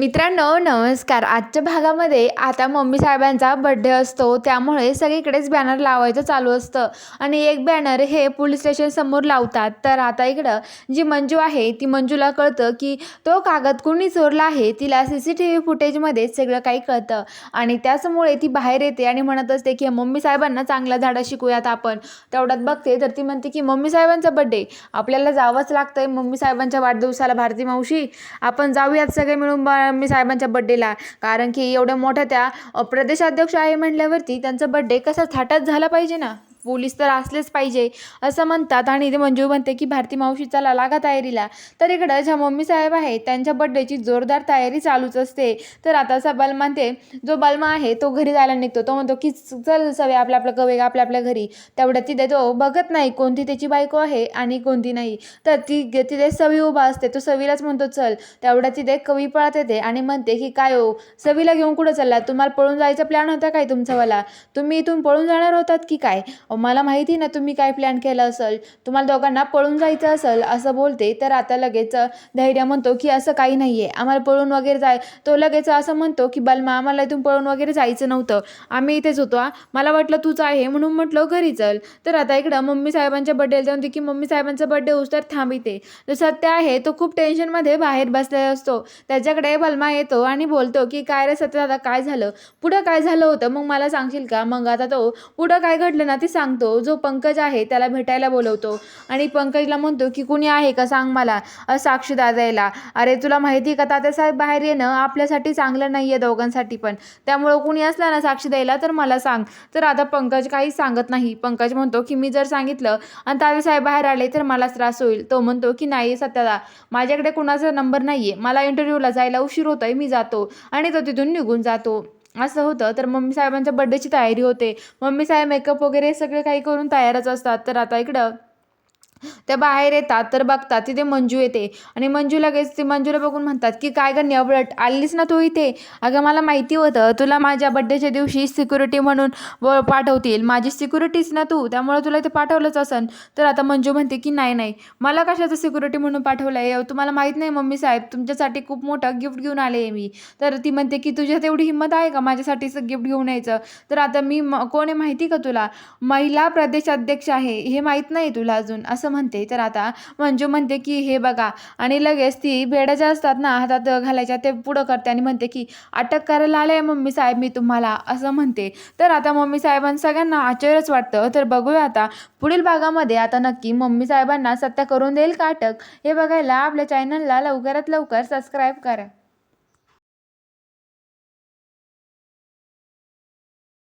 मित्रांनो नमस्कार. आजच्या भागामध्ये आता मम्मी साहेबांचा बड्डे असतो. त्यामुळे सगळीकडेच बॅनर लावायचं चालू असतं. आणि एक बॅनर हे पोलीस स्टेशनसमोर लावतात. तर आता इकडं जी मंजू आहे ती मंजूला कळतं की तो कागद कोणी चोरला आहे तिला सी सी टी व्ही फुटेजमध्ये सगळं काही कळतं. आणि त्याचमुळे ती बाहेर येते आणि म्हणत असते की मम्मी साहेबांना चांगला धाडा शिकूयात आपण. तेवढ्यात बघते तर ती म्हणते की मम्मी साहेबांचा बड्डे आपल्याला जावंच लागतंय मम्मी साहेबांच्या वाढदिवसाला भारती मावशी. आपण जाऊयात सगळे मिळून मम्मी साहेबांच्या बड्डेला कारण की एवढ्या मोठ्या त्या प्रदेशाध्यक्ष आहे म्हटल्यावरती त्यांचा बड्डे कसा थाटात झाला पाहिजे ना. पोलीस तर असलेच पाहिजे असं म्हणतात. आणि ते मंजू म्हणते की भारती मावशी चला लागा तयारीला. तर इकडं ज्या मम्मी साहेब आहे त्यांच्या बड्डेची जोरदार तयारी चालूच असते. तर आताचा असा बलमा ते जो बलमा आहे तो घरी जायला निघतो. तो म्हणतो की चल सवे आपल्या आपल्या कवे आपल्या आपल्या घरी. तेवढ्या तिथे तो बघत नाही कोणती त्याची बायको आहे आणि कोणती नाही. तर ती तिथे सवी उभा असते तो सवीलाच म्हणतो चल. तेवढ्या तिथे कवी पळत येते आणि म्हणते की काय हो सवीला घेऊन कुठं चालला तुम्हाला पळून जायचा प्लॅन होता काय तुमचावाला तुम्ही इथून पळून जाणार होतात की काय? मला माहिती ना तुम्ही काय प्लॅन केलं असेल. तुम्हाला दोघांना पळून जायचं असेल असं बोलते. तर आता लगेच धैर्य म्हणतो की असं काही नाही आहे आम्हाला पळून वगैरे जाय तो लगेच असं म्हणतो की बलमा आम्हाला इथून पळून वगैरे जायचं नव्हतं. आम्ही इथेच होतो हा. मला वाटलं तूच आहे म्हणून म्हटलं घरी चल. तर आता इकडं मम्मी साहेबांच्या बड्डेला जाऊन की मम्मी साहेबांचा बड्डे होऊस तर थांबिते तर सत्य आहे तो खूप टेन्शनमध्ये बाहेर बसलेला असतो. त्याच्याकडे बलमा येतो आणि बोलतो की काय रे सत्य दादा काय झालं? पुढं काय झालं होतं? मग मला सांगशील का? मग आता तो पुढं काय घडलं ना ते सांगतो जो पंकज आहे त्याला भेटायला बोलवतो. आणि पंकजला म्हणतो की कुणी आहे का? सांग मला. साक्षीदादायला साक्षी दादायला. अरे तुला माहिती का तात्यासाहेब बाहेर येणं आपल्यासाठी चांगलं नाही आहे दोघांसाठी पण. त्यामुळं कुणी असला ना साक्षी द्यायला तर मला सांग. तर आता पंकज काहीच सांगत नाही. पंकज म्हणतो की मी जर सांगितलं आणि तात्यासाहेब बाहेर आले तर मलाच त्रास होईल. तो म्हणतो की नाही सत्यदा माझ्याकडे कुणाचा नंबर नाही आहे मला इंटरव्ह्यूला जायला उशीर होतो आहे मी जातो. आणि तो तिथून निघून जातो. असं होतं. तर मम्मी साहेबांच्या बड्डेची तयारी होते. मम्मी साहेब मेकअप वगैरे सगळं काही करून तयारच असतात. तर आता इकडं त्या बाहेर येतात तर बघतात तिथे मंजू येते. आणि मंजू लगेच ती मंजूला बघून म्हणतात की काय गं निवडट आलीस ना तू इथे? अगं मला माहिती होतं तुला माझ्या बड्डेच्या दिवशी सिक्युरिटी म्हणून व पाठवतील. माझी सिक्युरिटीच ना तू त्यामुळे तुला इथे पाठवलंच असन. तर आता मंजू म्हणते की नाही नाही. मला कशाचं सिक्युरिटी म्हणून पाठवलं आहे तुम्हाला माहीत नाही मम्मी साहेब. तुमच्यासाठी खूप मोठं गिफ्ट घेऊन आले आहे मी. तर ती म्हणते की तुझ्यात एवढी हिंमत आहे का माझ्यासाठीचं गिफ्ट घेऊन यायचं? तर आता मी कोण आहे माहिती का तुला? महिला प्रदेशाध्यक्ष आहे. हे माहीत नाही तुला अजून. असं म्हणते तर आता मंजू म्हणते की हे बघा. आणि लगेच ती बेड्या ज्या असतात ना हातात घालायच्या ते पुढं करते आणि म्हणते की अटक करायला आले मम्मी साहेब मी तुम्हाला असं म्हणते. तर आता मम्मी साहेबांना सगळ्यांना आश्चर्यच वाटतं. तर बघूया आता पुढील भागामध्ये आता नक्की मम्मी साहेबांना सत्य करून देईल का अटक? हे बघायला आपल्या चॅनलला लवकरात लवकर सबस्क्राईब करा.